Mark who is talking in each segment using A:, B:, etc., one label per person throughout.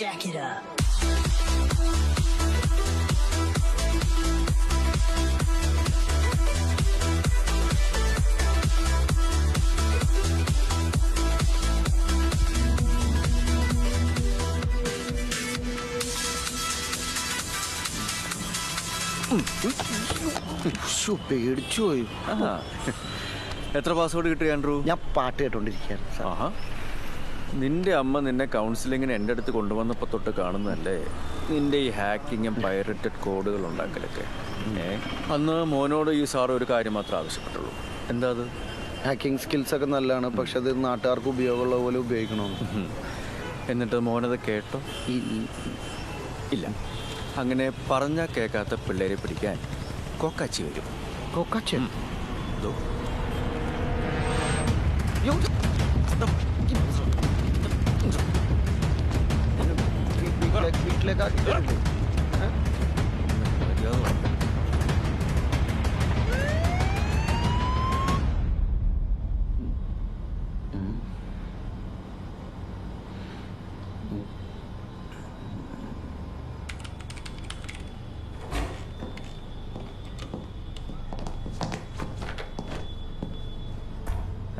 A: Jack it up.
B: ശ്ശോ, പേടിച്ചു പോയി
C: ആഹാ. എത്ര പാസ്വേഡ് കിട്ടി ആൻഡ്രൂ
B: ഞാൻ പാട്ട് കേട്ടോണ്ടിരിക്കുകയാണ് സാർ
C: ആഹാ നിന്റെ അമ്മ നിന്നെ കൗൺസിലിങ്ങിന് എന്റെ അടുത്ത് കൊണ്ടുവന്നപ്പോൾ തൊട്ട് കാണുന്നതല്ലേ? നിന്റെ ഈ ഹാക്കിങ്ങും പൈറേറ്റഡ് കോഡുകൾ ഉണ്ടാക്കലൊക്കെ. ഏ? അന്ന് മോനോട് ഈ സാർ ഒരു കാര്യം മാത്രം ആവശ്യപ്പെട്ടുള്ളൂ. എന്താ അത്?
B: ഹാക്കിംഗ് സ്കിൽസ് ഒക്കെ നല്ലതാണ് പക്ഷെ അത് നാട്ടുകാർക്ക് ഉപയോഗമുള്ള പോലെ ഉപയോഗിക്കണമെന്ന്.
C: എന്നിട്ട് മോനത് കേട്ടോ? ഇല്ല. അങ്ങനെ പറഞ്ഞാൽ കേൾക്കാത്ത പിള്ളേരെ പിടിക്കാൻ കൊക്കാച്ചി വരും.
B: കൊക്കാച്ചി? വീട്ടിലേക്ക്
C: ആക്കി. വേണം.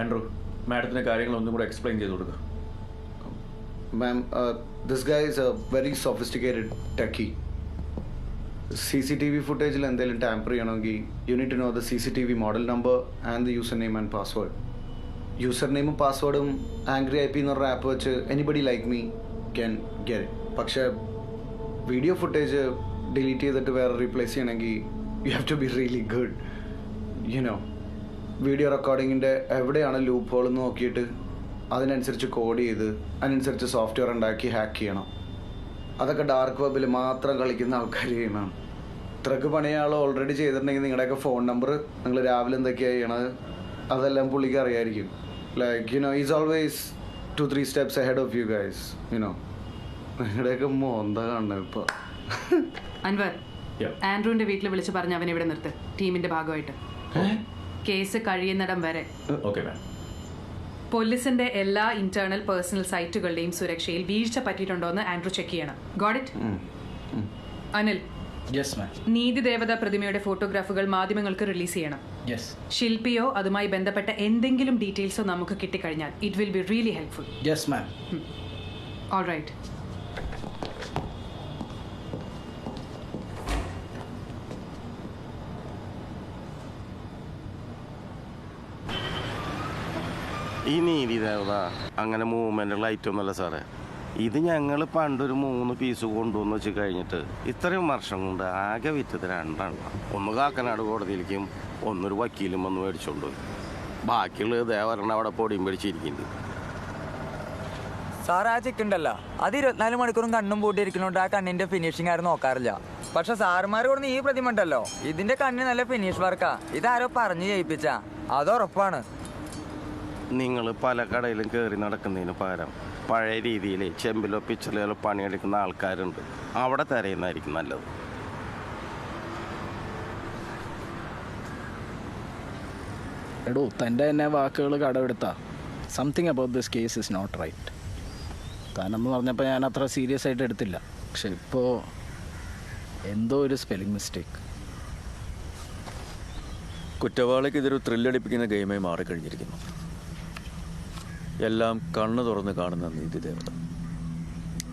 C: ആൻഡ്രൂ മാഡത്തിന് കാര്യങ്ങൾ ഒന്നും കൂടെ എക്സ്പ്ലെയിൻ ചെയ്ത് കൊടുക്കുക
B: Ma'am, uh, this guy is a very sophisticated techie. C C T V ഫുട്ടേജിൽ എന്തെങ്കിലും ടാമ്പർ ചെയ്യണമെങ്കിൽ you need know the C C T V model number and the user name and password user നെയിമും പാസ്വേഡും angry I P എന്ന് പറഞ്ഞ app വെച്ച് anybody like me can get പക്ഷേ video footage delete ചെയ്തിട്ട് വേറെ റീപ്ലേസ് ചെയ്യണമെങ്കിൽ you have to be really good you know video റെക്കോർഡിങ്ങിന്റെ എവിടെയാണ് ലൂപ്പ് ഹോൾ എന്ന് നോക്കിയിട്ട് അതിനനുസരിച്ച് കോഡ് ചെയ്ത് അതിനനുസരിച്ച് സോഫ്റ്റ്വെയർ ഉണ്ടാക്കി ഹാക്ക് ചെയ്യണം. അതൊക്കെ ഡാർക്ക് വെബിൽ മാത്രം കളിക്കുന്ന ആൾക്കാർ ചെയ്യണം ഇത്രക്ക് പണിയാൾ ഓൾറെഡി ചെയ്തിട്ടുണ്ടെങ്കിൽ നിങ്ങളുടെയൊക്കെ ഫോൺ നമ്പർ നിങ്ങൾ രാവിലെ എന്തൊക്കെയാണ് ചെയ്യണത്? അതെല്ലാം പുള്ളിക്ക് അറിയായിരിക്കും. Like you know is always two three steps ahead of you guys you know നിങ്ങളുടെയൊക്കെ മോന്ത കാണണം ഇപ്പോൾ
D: അൻവർ. ആൻഡ്രൂവിന്റെ വീട്ടിൽ വിളിച്ച് പറഞ്ഞ് അവനെ ഇവിടെ നിർത്ത് ടീമിന്റെ ഭാഗമായിട്ട്. കേസ് കഴിയുന്നിടം വരെ.
C: ഓക്കെ മാം
D: പോലീസിന്റെ എല്ലാ ഇന്റേണൽ പേഴ്സണൽ സൈറ്റുകളുടെയും സുരക്ഷയിൽ വീഴ്ച പറ്റിയിട്ടുണ്ടോ എന്ന് ആൻഡ്രൂ ചെക്ക് ചെയ്യണം. Got it Anil.
E: Yes ma'am
D: നീതി ദേവത പ്രതിമയുടെ ഫോട്ടോഗ്രാഫുകൾ മാധ്യമങ്ങൾക്ക് റിലീസ് ചെയ്യണം.
E: യെസ്
D: ശില്പിയോ അതുമായി ബന്ധപ്പെട്ട എന്തെങ്കിലും ഡീറ്റെയിൽസോ നമുക്ക് കിട്ടിക്കഴിഞ്ഞാൽ it will be really helpful
E: yes ma'am
D: all right
F: ഈ നീതി ദേവത അങ്ങനെ ഐറ്റം ഒന്നുമല്ല സാറേ. ഇത് ഞങ്ങൾ പണ്ടൊരു മൂന്ന് പീസ് കൊണ്ടുവന്ന് വെച്ച് കഴിഞ്ഞിട്ട് ഇത്രയും വർഷം കൊണ്ട് ആകെ വിറ്റത് രണ്ടെണ്ണം. ഒന്ന് കാക്കനാട് കോടതിയിലേക്കും ഒന്നൊരു വക്കീലും വന്ന് മേടിച്ചോണ്ട് ബാക്കിയുള്ള ദേവരണ അവിടെ പൊടിയും പിടിച്ചിരിക്കുന്നുണ്ട്.
G: സാർ ആ ചെക്കുണ്ടല്ലോ അത് ഇരുപത്തിനാല് മണിക്കൂറും കണ്ണും പൂട്ടിയിരിക്കുന്നോണ്ട് ആ കണ്ണിന്റെ ഫിനിഷിംഗ് ആരും നോക്കാറില്ല. പക്ഷെ സാറുമാർ കൊടുന്ന് ഈ പ്രതിമ ഉണ്ടല്ലോ. ഇതിന്റെ കണ്ണിന് നല്ല ഫിനിഷ് വർക്കാ ഇതാരോ പറഞ്ഞു ജയിപ്പിച്ച. അത് ഉറപ്പാണ്.
F: നിങ്ങൾ പല കടയിലും കയറി നടക്കുന്നതിന് പകരം പഴയ രീതിയിൽ ചെമ്പിലോ പിച്ചലയിലോ പണിയെടുക്കുന്ന ആൾക്കാരുണ്ട്. അവിടെ തിരയുന്നതായിരിക്കും നല്ലത്.
E: എടോ തന്റെ തന്നെ വാക്കുകൾ കടമെടുത്ത. Something about this case is not right താനെന്ന് പറഞ്ഞപ്പോൾ ഞാൻ അത്ര സീരിയസ് ആയിട്ട് എടുത്തില്ല. പക്ഷെ ഇപ്പോൾ എന്തോ ഒരു സ്പെല്ലിംഗ് മിസ്റ്റേക്ക്
C: കുറ്റവാളിക്കെതിരെ ഇതൊരു ത്രില്ലടിപ്പിക്കുന്ന ഗെയിമായി മാറിക്കഴിഞ്ഞിരിക്കുന്നു. എല്ലാം കണ്ണ് തുറന്ന് കാണുന്ന നീതി ദേവത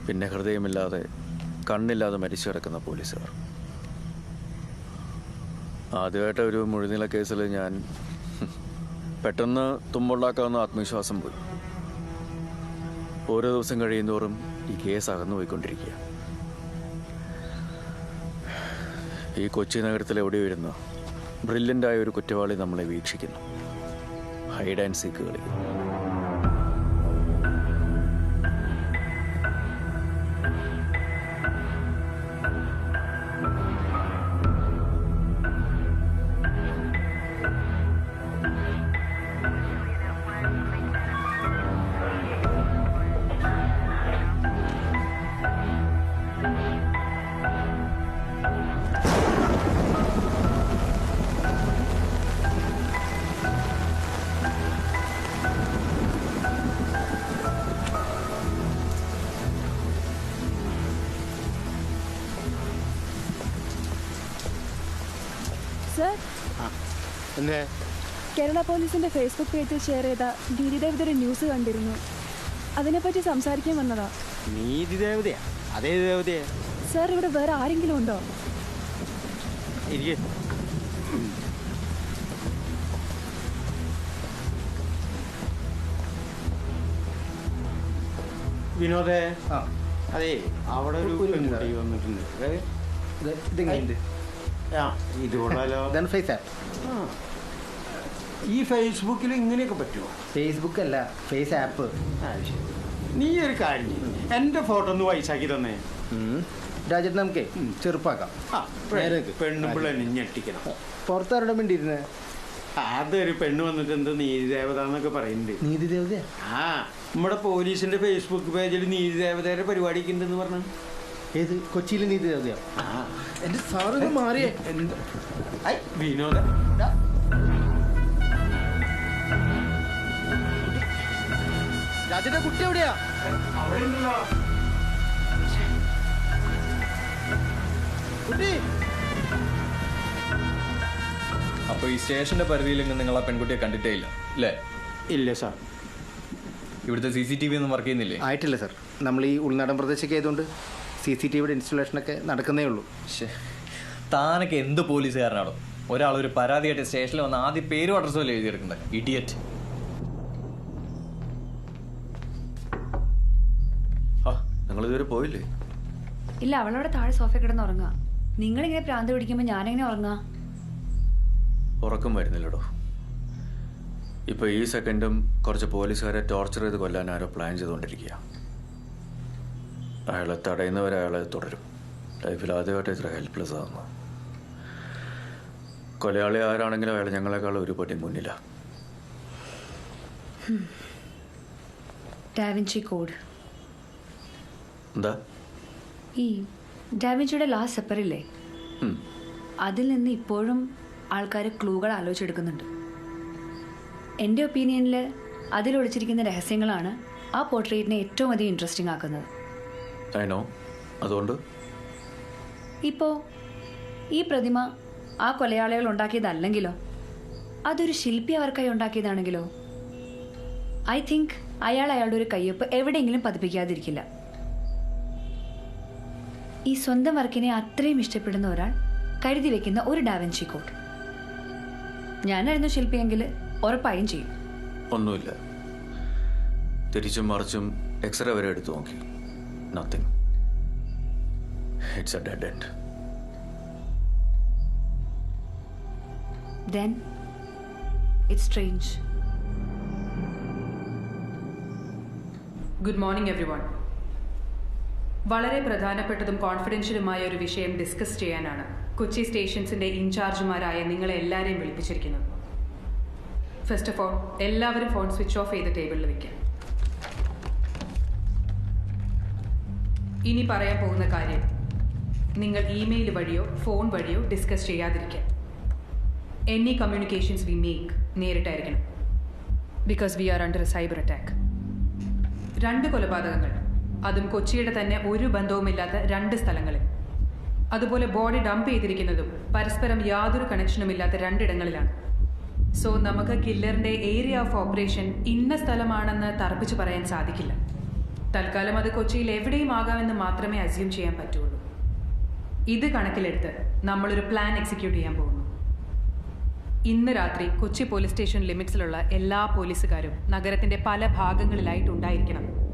C: പിന്നെ ഹൃദയമില്ലാതെ കണ്ണില്ലാതെ മരിച്ചു കിടക്കുന്ന പോലീസുകാർ. ആദ്യമായിട്ട് ഒരു മുഴുനീള കേസിൽ ഞാൻ പെട്ടെന്ന് തുമ്പുണ്ടാക്കാവുന്ന ആത്മവിശ്വാസം പോയി. ഓരോ ദിവസം കഴിയുന്തോറും ഈ കേസ് അകന്നു പോയിക്കൊണ്ടിരിക്കുക ഈ കൊച്ചി നഗരത്തിൽ എവിടെയോ ഇരുന്ന് ബ്രില്യന്റായ ഒരു കുറ്റവാളി നമ്മളെ വീക്ഷിക്കുന്നു. ഹൈഡ് ആൻഡ് സീക്ക് കളിക്കുന്നു
H: കേരള പോലീസിന്റെ ഫേസ്ബുക്ക് പേജിൽ ഷെയർ ചെയ്ത നീതിദേവതയുടെ ന്യൂസ് കണ്ടിരുന്നു. അതിനെപ്പറ്റി സംസാരിക്കാൻ വന്നതാ.
A: നീതി ദേവതയാ? അതേ ദേവതയാ?
H: സാർ ഇവിടെ വേറെ ആരെങ്കിലും ഉണ്ടോ?
A: വിനോദേ
B: ആ
A: അതെ അവിടെ ഒരു. വന്നിട്ടുണ്ട്.
B: ഇത്
A: കൊള്ളാലോ
B: ഇതാണ് ഫേസ് ആപ്പ്
A: ആ. ഈ ഫേസ്ബുക്കിൽ ഇങ്ങനെയൊക്കെ പറ്റുമോ?
B: ഫേസ്ബുക്ക് അല്ല ഫേസ് ആപ്പ്
A: നീ ഒരു കാര്യം. എന്റെ ഫോട്ടോ ഒന്ന് വയസ്സാക്കി തന്നേ.
B: രാജ്യത്ത് നമുക്ക് ചെറുപ്പാക്കാം.
A: പെണ്ണുമ്പിള്ള ഞെട്ടിക്കണം.
B: പുറത്താരുടെ വേണ്ടിയിരുന്നേ
A: അതൊരു പെണ്ണ് വന്നിട്ട് എന്ത് നീതി ദേവത എന്നൊക്കെ പറയുന്നുണ്ട്.
B: നീതി ദേവത
A: ആ നമ്മുടെ പോലീസിന്റെ ഫേസ്ബുക്ക് പേജിൽ നീതി ദേവതയുടെ പരിപാടിക്ക് ഉണ്ടെന്ന് പറഞ്ഞു.
B: ഏത്? കൊച്ചിയിലെ നീതി ദേവതയാ
A: ആ.
B: എന്റെ സാറ് മാറിയേ.
A: വിനോദ.
B: രാജ്യത്തെ കുട്ടി എവിടെയാ? കുട്ടി.
C: അപ്പോൾ ഈ സ്റ്റേഷന്റെ പരിധിയിലെങ്കിൽ നിങ്ങൾ ആ പെൺകുട്ടിയെ കണ്ടിട്ടേ ഇല്ല അല്ലേ?
A: ഇല്ല സാർ.
C: ഇവിടുത്തെ സി സി ടി വി ഒന്നും വർക്ക് ചെയ്യുന്നില്ലേ?
B: ആയിട്ടില്ല സാർ. നമ്മൾ ഈ ഉൾനാടൻ പ്രദേശമൊക്കെ ആയതുകൊണ്ട് സി സി ടി വിയുടെ ഇൻസ്റ്റലേഷനൊക്കെ നടക്കുന്നേ ഉള്ളൂ.
C: താനൊക്കെ എന്ത് പോലീസുകാരനാണോ ഒരാൾ ഒരു പരാതിയായിട്ട് സ്റ്റേഷനിൽ വന്ന് ആദ്യം പേരും അഡ്രസ്സും അല്ലേ എഴുതിയെടുക്കുന്നത്? ഇഡിയറ്റ് ഇതുവരെ പോയില്ലേ?
I: ഇല്ല അവളവിടെ താഴെ സോഫ കിടന്ന് ഉറങ്ങുക നിങ്ങളിങ്ങനെ പ്രാന്ത് പിടിക്കുമ്പോൾ ഞാനെങ്ങനെ ഉറങ്ങാ
C: ഉറക്കം വരുന്നില്ലടോ. ഇപ്പൊ ഈ സെക്കൻഡും കുറച്ച് പോലീസുകാരെ ടോർച്ചർ ചെയ്ത് കൊല്ലാൻ ആരോ പ്ലാൻ ചെയ്തുകൊണ്ടിരിക്കുക അയാളെ തടയുന്നവരെ അയാളെ തുടരും. ലൈഫിൽ ആദ്യമായിട്ട് ഇത്ര ഹെൽപ്ലെസ് ആകുന്നു കൊലയാളി ആരാണെങ്കിലും അയാൾ ഞങ്ങളെക്കാൾ ഒരു പടി മുന്നിലാണ്
I: ഡാവിൻചി കോഡ്.
C: എന്താ?
I: ഈ ഡാവിൻചിയുടെ ലാസ്റ്റ് സെപ്പറില്ലേ. അതിൽ നിന്ന് ഇപ്പോഴും ആൾക്കാർ ക്ലൂകൾ ആലോചിച്ചെടുക്കുന്നുണ്ട്. എന്റെ ഒപ്പീനിയനിൽ അതിലൊളിച്ചിരിക്കുന്ന രഹസ്യങ്ങളാണ് ആ പോർട്രേറ്റിനെ ഏറ്റവും അധികം ഇൻട്രസ്റ്റിംഗ് ആക്കുന്നത്.
C: അതുകൊണ്ട്?
I: ഇപ്പോൾ ഈ പ്രതിമ ആ കൊലയാളികൾ ഉണ്ടാക്കിയതല്ലെങ്കിലോ? അതൊരു ശില്പി അവർക്കായി ഉണ്ടാക്കിയതാണെങ്കിലോ? ഐ തിങ്ക് അയാൾ അയാളുടെ ഒരു കയ്യൊപ്പ് എവിടെയെങ്കിലും പതിപ്പിക്കാതിരിക്കില്ല. ഈ സ്വന്തം വർക്കിനെ അത്രയും ഇഷ്ടപ്പെടുന്ന ഒരാൾ കരുതി വെക്കുന്ന ഒരു ഡാവൻചി കോഡ്. ഞാനായിരുന്നു ശില്പിയെങ്കിൽ ഉറപ്പായും ചെയ്യും.
C: ഒന്നുമില്ല. തിരിച്ചും മറിച്ചും എക്സ്റേ വരെ എടുത്തു നോക്കി. Nothing it's a dead
I: end then it's
D: strange good morning everyone വളരെ പ്രധാനപ്പെട്ടതും കോൺഫിഡൻഷ്യലുമായ ഒരു വിഷയം ഡിസ്കസ് ചെയ്യാനാണ്. കൊച്ചി സ്റ്റേഷൻസിന്റെ ഇൻചാർജുമാരായ നിങ്ങളെ എല്ലാവരെയും വിളിപ്പിച്ചിരിക്കുന്നത്. ഫസ്റ്റ് ഓഫ് ഓൾ എല്ലാവരും ഫോൺ സ്വിച്ച് ഓഫ് ചെയ്ത് ടേബിളിൽ വെക്കാം. ഇനി പറയാൻ പോകുന്ന കാര്യം നിങ്ങൾ ഇമെയിൽ വഴിയോ ഫോൺ വഴിയോ ഡിസ്കസ് ചെയ്യാതിരിക്കാം any communications we make നേരിട്ടായിരിക്കണം. Because we are under a cyber attack രണ്ട് കൊലപാതകങ്ങൾ. അതും കൊച്ചിയുടെ തന്നെ ഒരു ബന്ധവുമില്ലാത്ത രണ്ട് സ്ഥലങ്ങളിൽ. അതുപോലെ ബോഡി ഡംപ് ചെയ്തിരിക്കുന്നതും പരസ്പരം യാതൊരു കണക്ഷനും ഇല്ലാത്ത രണ്ടിടങ്ങളിലാണ്. സോ നമുക്ക് കില്ലറിന്റെ ഏരിയ ഓഫ് ഓപ്പറേഷൻ ഇന്ന സ്ഥലമാണെന്ന് തർപ്പിച്ച് പറയാൻ സാധിക്കില്ല. തൽക്കാലം അത് കൊച്ചിയിൽ എവിടെയും ആകാമെന്ന് മാത്രമേ അസ്യൂം ചെയ്യാൻ പറ്റുള്ളൂ. ഇത് കണക്കിലെടുത്ത് നമ്മളൊരു പ്ലാൻ എക്സിക്യൂട്ട് ചെയ്യാൻ പോകുന്നു. ഇന്ന് രാത്രി കൊച്ചി പോലീസ് സ്റ്റേഷൻ ലിമിറ്റ്സിലുള്ള എല്ലാ പോലീസുകാരും നഗരത്തിന്റെ പല ഭാഗങ്ങളിലായിട്ടുണ്ടായിരിക്കണം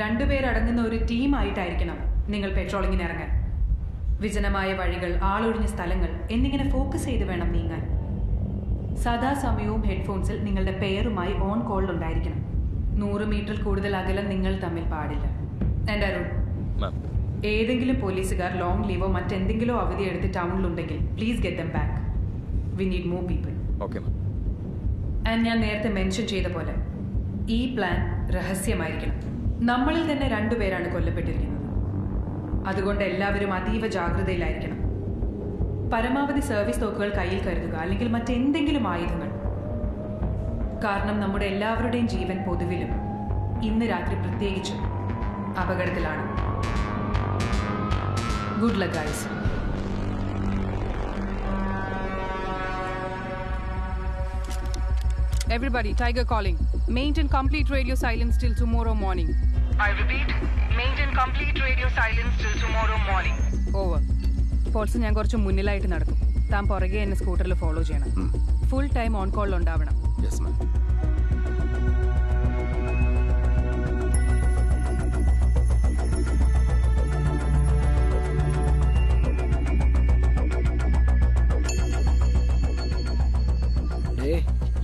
D: രണ്ടുപേരടങ്ങുന്ന ഒരു ടീമായിട്ടായിരിക്കണം നിങ്ങൾ പെട്രോളിങ്ങിന് ഇറങ്ങാൻ വിജനമായ വഴികൾ ആളൊഴിഞ്ഞ സ്ഥലങ്ങൾ എന്നിങ്ങനെ ഫോക്കസ് ചെയ്ത് വേണം നീങ്ങാൻ. സദാസമയവും ഹെഡ്ഫോൺസിൽ നിങ്ങളുടെ പെയറുമായി ഓൺ കോളിൽ ഉണ്ടായിരിക്കണം. നൂറ് മീറ്ററിൽ കൂടുതൽ അകലം നിങ്ങൾ തമ്മിൽ പാടില്ല. എന്റെ അരുൺ? ഏതെങ്കിലും പോലീസുകാർ ലോങ് ലീവോ മറ്റെന്തെങ്കിലും അവധി എടുത്ത് ടൗണിലുണ്ടെങ്കിൽ please get them back we need more people
C: okay ma'am
D: and ഞാൻ നേരത്തെ മെൻഷൻ ചെയ്ത പോലെ ഈ പ്ലാൻ രഹസ്യമായിരിക്കണം. നമ്മളിൽ തന്നെ രണ്ടുപേരാണ് കൊല്ലപ്പെട്ടിരിക്കുന്നത്. അതുകൊണ്ട് എല്ലാവരും അതീവ ജാഗ്രതയിലായിരിക്കണം. പരമാവധി സർവീസ് തോക്കുകൾ കയ്യിൽ കരുതുക അല്ലെങ്കിൽ മറ്റെന്തെങ്കിലും ആയുധങ്ങൾ. കാരണം നമ്മുടെ എല്ലാവരുടെയും ജീവൻ പൊതുവിലും ഇന്ന് രാത്രി പ്രത്യേകിച്ചും അപകടത്തിലാണ്. Good luck guys Everybody, Tiger calling. Maintain complete radio silence till tomorrow morning.
J: I repeat, maintain complete radio silence till tomorrow morning.
D: Over. Pauls ഞാൻ കുറച്ച് മുന്നിലായിട്ട് നടക്കും താൻ പുറകെ എന്നെ സ്കൂട്ടറിൽ ഫോളോ ചെയ്യണം ഫുൾ ടൈം ഓൺ കോളിൽ ഉണ്ടാവണം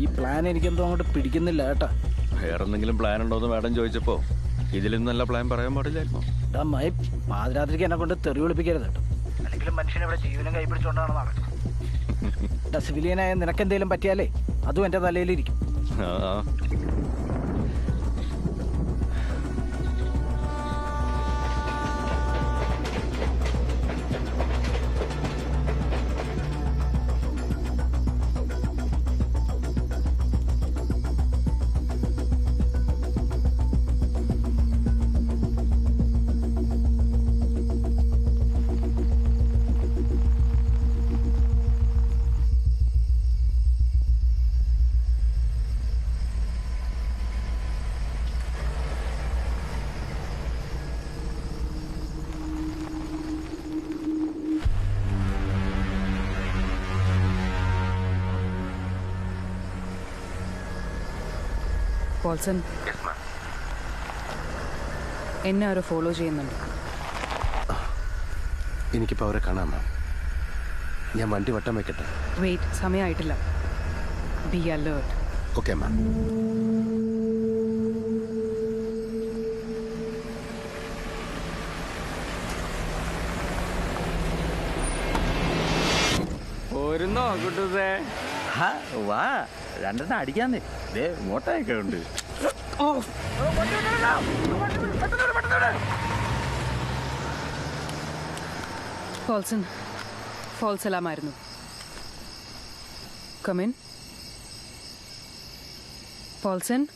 E: ഈ പ്ലാൻ എനിക്കെന്തോ അങ്ങോട്ട് പിടിക്കുന്നില്ല കേട്ടാ.
C: വേറെ എന്തെങ്കിലും പ്ലാൻ ഉണ്ടോ എന്ന് മാഡം ചോദിച്ചപ്പോ ഇതിലും നല്ല പ്ലാൻ പറയാൻ പാടില്ലായിരുന്നു.
E: എടാ മൈ പാതിരാത്രിക്ക് എന്നെ കൊണ്ട് തെറി വിളിപ്പിക്കരുത് കേട്ടോ. അല്ലെങ്കിൽ മനുഷ്യനെ ഇവിടെ ജീവനും കൈപ്പിടിച്ചോണ്ടാണ് നടക്കുന്നത്. സിവിലിയനായ നിനക്ക് എന്തെങ്കിലും പറ്റിയാലേ അതും എന്റെ തലയിലിരിക്കും.
C: ആ.
D: പോൾസൺ എന്നെ അവരെ ഫോളോ ചെയ്യുന്നുണ്ട്.
F: എനിക്കിപ്പോൾ അവരെ കാണാം മാം ഞാൻ വണ്ടി വട്ടം വെക്കട്ടെ?
D: വെയിറ്റ് സമയമായിട്ടില്ല ബി അലേർട്ട്
F: ഓക്കെ മാം
C: പോരുന്നോ കുട്ടൂസേ? വാ രണ്ടെണ്ണം അടിക്കാന്നേ. ദേ മോട്ടയൊക്കെ ഉണ്ട്.
D: പോൾസൺ ഫോൾസ് അലാമായിരുന്നു കമിൻ പോൾസൺ